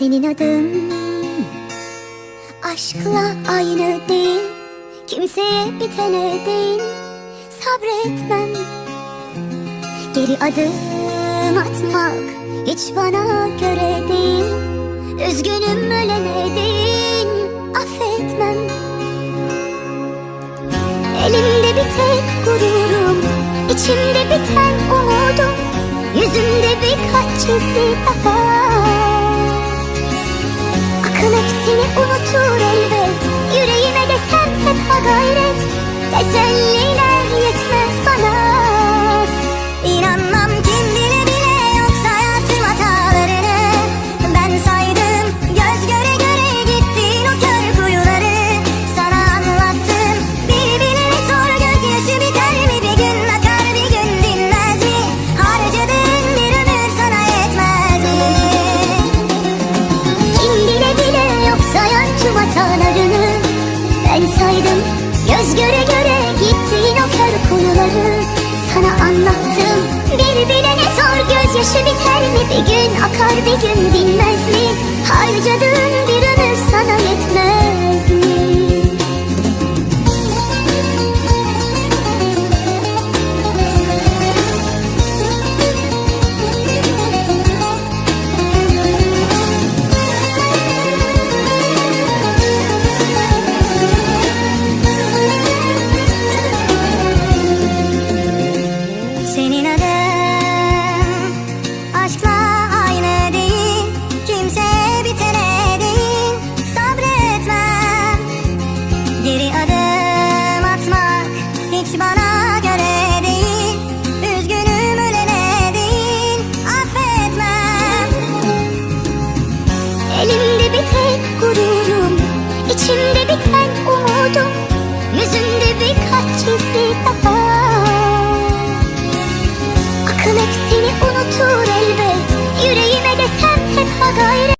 Senin adın. Aşkla aynı değil Kimseye bitene değil. Sabretmem. Geri adım atmak hiç bana göre değil. Üzgünüm ölene değil affetmem. Elimde bir tek gururum içimde biten umudum. Yüzümde birkaç çizgi daha hatalarını Ben saydım. Göz göre göre gittiğin o kör konuları Sana anlattım. Bir bilene sor gözyaşı biter mi? Bir gün akar bir gün dinmez mi? Harcadığın Geri adım atmak hiç bana göre değil Üzgünüm ölene değil. Affetmem Elimde bir tek gururum içimde biten umudum Yüzümde birkaç çizgi daha Akıl hepsini unutur elbet Yüreğime desem hep ha gayret